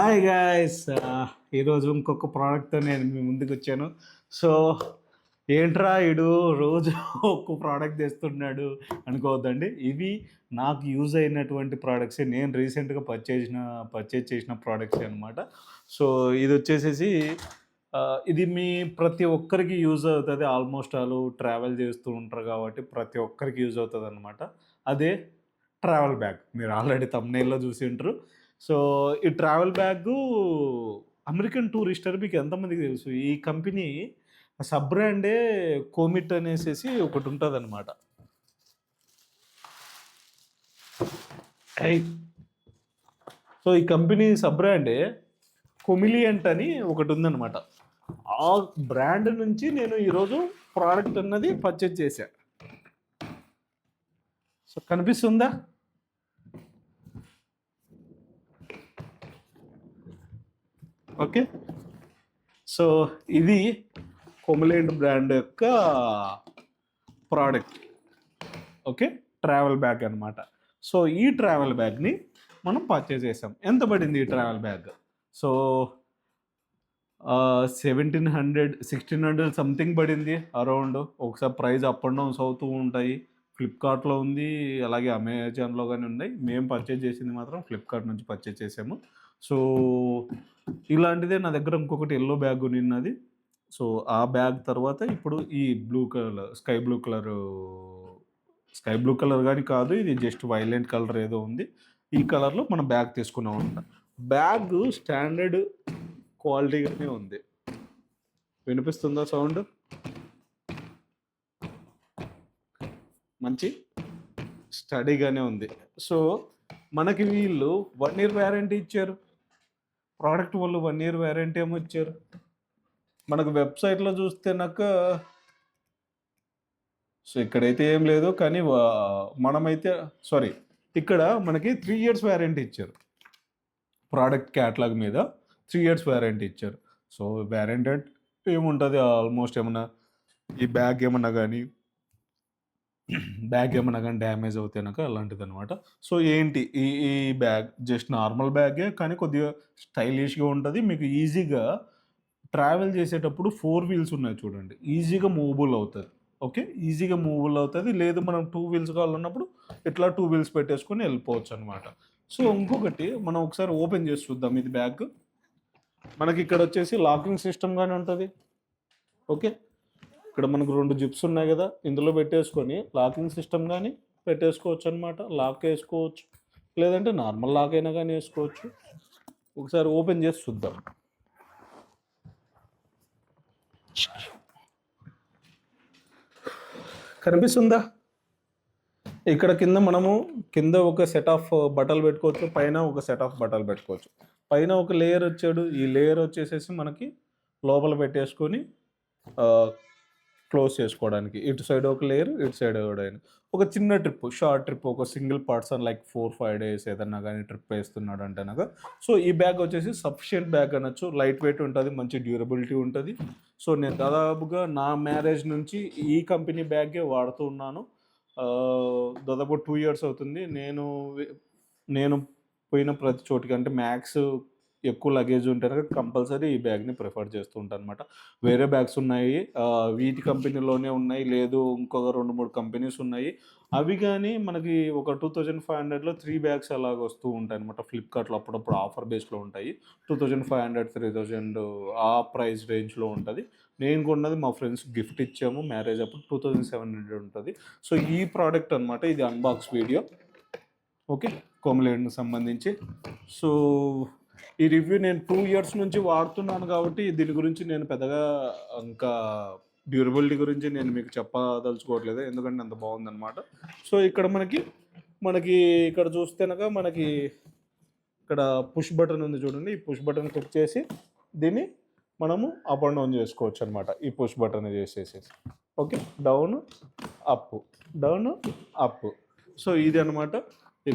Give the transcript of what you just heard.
Hi guys ఈరోజు ఇంకొక ప్రోడక్ట్తో నేను మీ ముందుకు వచ్చాను. సో ఏంట్రా ఇడు? రోజు ఒక్క ప్రోడక్ట్ తెస్తున్నాడు అనుకోవద్దండి. ఇవి నాకు యూజ్ అయినటువంటి ప్రోడక్ట్స్ నేను రీసెంట్గా పర్చేజ్ పర్చేజ్ చేసిన ప్రోడక్ట్స్ అనమాట సో ఇది వచ్చేసేసి ఇది మీ ప్రతి ఒక్కరికి యూజ్ అవుతుంది. ఆల్మోస్ట్ వాళ్ళు ట్రావెల్ చేస్తూ ఉంటారు కాబట్టి ప్రతి ఒక్కరికి యూజ్ అవుతుంది అనమాట అదే ట్రావెల్ బ్యాగ్ మీరు ఆల్రెడీ తమ్నేల్లో చూసి ఉంటారు. సో ఈ ట్రావెల్ బ్యాగ్ అమెరికన్ టూరిస్టర్ మీకు ఎంతమందికి తెలుసు? ఈ కంపెనీ సబ్ బ్రాండే కోమిట్ అనేసి ఒకటి ఉంటుంది అనమాట సో ఈ కంపెనీ సబ్ బ్రాండే కొమిలియంట్ అని ఒకటి ఉందన్నమాట. ఆ బ్రాండ్ నుంచి నేను ఈరోజు ప్రోడక్ట్ అన్నది పర్చేజ్ చేశా. సో కనిపిస్తుందా? ఓకే. సో ఇది కొమలేండ్ బ్రాండ్ యొక్క ప్రోడక్ట్. ఓకే? ట్రావెల్ బ్యాగ్ అనమాట సో ఈ ట్రావెల్ బ్యాగ్ని మనం పర్చేజ్ చేసాం. ఎంత పడింది ఈ travel bag? So seventeen hundred sixteen hundred something పడింది అరౌండ్. ఒకసారి ప్రైస్ అప్ అండ్ డౌన్స్ అవుతూ ఉంటాయి. ఫ్లిప్కార్ట్లో ఉంది అలాగే అమెజాన్లో కానీ ఉన్నాయి. మేము పర్చేజ్ చేసింది మాత్రం ఫ్లిప్కార్ట్ నుంచి పర్చేజ్ చేసాము. సో ఇలాంటిదే నా దగ్గర ఇంకొకటి ఎల్లో బ్యాగ్ ఉన్నది. సో ఆ బ్యాగ్ తర్వాత ఇప్పుడు ఈ blue colour sky blue colour sky blue colour కానీ కాదు ఇది జస్ట్ వైలెంట్ కలర్ ఏదో ఉంది. ఈ కలర్లో మనం బ్యాగ్ తీసుకున్నాం అనమాట బ్యాగ్ స్టాండర్డ్ క్వాలిటీగానే ఉంది. వినిపిస్తుందా సౌండ్ మంచి స్టడీగానే ఉంది. సో మనకి వీళ్ళు వన్ ఇయర్ వ్యారంటీ ఇచ్చారు. ప్రోడక్ట్ వాళ్ళు వన్ ఇయర్ వ్యారంటీ ఏమో ఇచ్చారు. మనకు వెబ్సైట్లో చూస్తే నాకు సో ఇక్కడైతే ఏం లేదు. కానీ మనమైతే సారీ ఇక్కడ మనకి త్రీ ఇయర్స్ వ్యారంటీ ఇచ్చారు. ప్రోడక్ట్ క్యాటలాగ్ మీద త్రీ ఇయర్స్ వ్యారంటీ ఇచ్చారు. సో వ్యారంటీ అంటే ఏముంటుంది? ఆల్మోస్ట్ ఏమన్నా ఈ బ్యాగ్ ఏమన్నా కానీ బ్యాగ్ ఏమన్నా కానీ డ్యామేజ్ అవుతేనక కనుక అలాంటిది అనమాట సో ఏంటి? ఈ ఈ బ్యాగ్ జస్ట్ నార్మల్ బ్యాగే కానీ కొద్దిగా స్టైలిష్గా ఉంటుంది. మీకు ఈజీగా ట్రావెల్ చేసేటప్పుడు ఫోర్ వీల్స్ ఉన్నాయి చూడండి. ఈజీగా మూవబుల్ అవుతుంది. ఓకే? ఈజీగా మూవబుల్ అవుతుంది. లేదు మనం టూ వీల్స్ కావాలన్నప్పుడు ఇట్లా టూ వీల్స్ పెట్టేసుకొని వెళ్ళిపోవచ్చు అనమాట సో ఇంకొకటి మనం ఒకసారి ఓపెన్ చేసి చూద్దాం ఇది బ్యాగ్. మనకి ఇక్కడ వచ్చేసి లాకింగ్ సిస్టమ్ కానీ ఉంటుంది. ఓకే? ఇక్కడ మనకు రెండు జిప్స్ ఉన్నాయి కదా ఇందులో పెట్టేసుకొని లాకింగ్ సిస్టమ్ కానీ పెట్టేసుకోవచ్చు అనమాట లాక్ వేసుకోవచ్చు. లేదంటే నార్మల్ లాక్ అయినా కానీ వేసుకోవచ్చు. ఒకసారి ఓపెన్ చేసి చూద్దాం. కనిపిస్తుందా? ఇక్కడ కింద మనము కింద ఒక సెట్ ఆఫ్ బట్టలు పెట్టుకోవచ్చు పైన ఒక సెట్ ఆఫ్ బట్టలు పెట్టుకోవచ్చు. పైన ఒక లేయర్ వచ్చాడు ఈ లేయర్ వచ్చేసేసి మనకి లోపల పెట్టేసుకొని క్లోజ్ చేసుకోవడానికి. ఇటు సైడ్ ఒక లేయర్ ఇటు సైడ్ ఒకడైన ఒక చిన్న ట్రిప్ షార్ట్ ట్రిప్ ఒక single person like four five days ఏదన్నా కానీ ట్రిప్ వేస్తున్నాడు అంటే అనగా సో ఈ బ్యాగ్ వచ్చేసి సఫిషియంట్ బ్యాగ్ అనొచ్చు. లైట్ వెయిట్ ఉంటుంది మంచి డ్యూరబిలిటీ ఉంటుంది. సో నేను దాదాపుగా నా మ్యారేజ్ నుంచి ఈ కంపెనీ బ్యాగే వాడుతూ ఉన్నాను. దాదాపు టూ ఇయర్స్ అవుతుంది. నేను నేను పోయిన ప్రతి చోటికి అంటే మ్యాక్స్ ఎక్కువ లగేజ్ ఉంటే కంపల్సరీ ఈ బ్యాగ్ని ప్రిఫర్ చేస్తూ ఉంటాను అనమాట వేరే బ్యాగ్స్ ఉన్నాయి వీటి కంపెనీలోనే ఉన్నాయి లేదు ఇంకొక రెండు మూడు కంపెనీస్ ఉన్నాయి. అవి కానీ మనకి ఒక టూ థౌజండ్ ఫైవ్ హండ్రెడ్లో త్రీ బ్యాగ్స్ అలాగ వస్తూ ఉంటాయి అనమాట ఫ్లిప్కార్ట్లో అప్పుడప్పుడు ఆఫర్ బేస్లో ఉంటాయి. Two thousand five hundred three thousand ఆ ప్రైస్ రేంజ్లో ఉంటుంది. నేను కొన్నది మా ఫ్రెండ్స్ గిఫ్ట్ ఇచ్చాము. మ్యారేజ్ అప్పుడు టూ థౌజండ్ సెవెన్ హండ్రెడ్ ఉంటుంది. సో ఈ ప్రోడక్ట్ అనమాట ఇది అన్బాక్స్ వీడియో ఓకే కోమలేండ్కి సంబంధించి. సో ఈ రివ్యూ నేను టూ ఇయర్స్ నుంచి వాడుతున్నాను కాబట్టి దీని గురించి నేను పెద్దగా ఇంకా డ్యూరబిలిటీ గురించి నేను మీకు చెప్పదలుచుకోవట్లేదు. ఎందుకంటే అంత బాగుందన్నమాట. సో ఇక్కడ మనకి మనకి ఇక్కడ చూస్తేనక మనకి ఇక్కడ పుష్ బటన్ ఉంది చూడండి. ఈ పుష్ బటన్ క్లిక్ చేసి దీన్ని మనము అప్ అండ్ డౌన్ చేసుకోవచ్చు అనమాట ఈ పుష్ బటన్ చేసేసి. Okay down up down up so ఇది అనమాట ఈ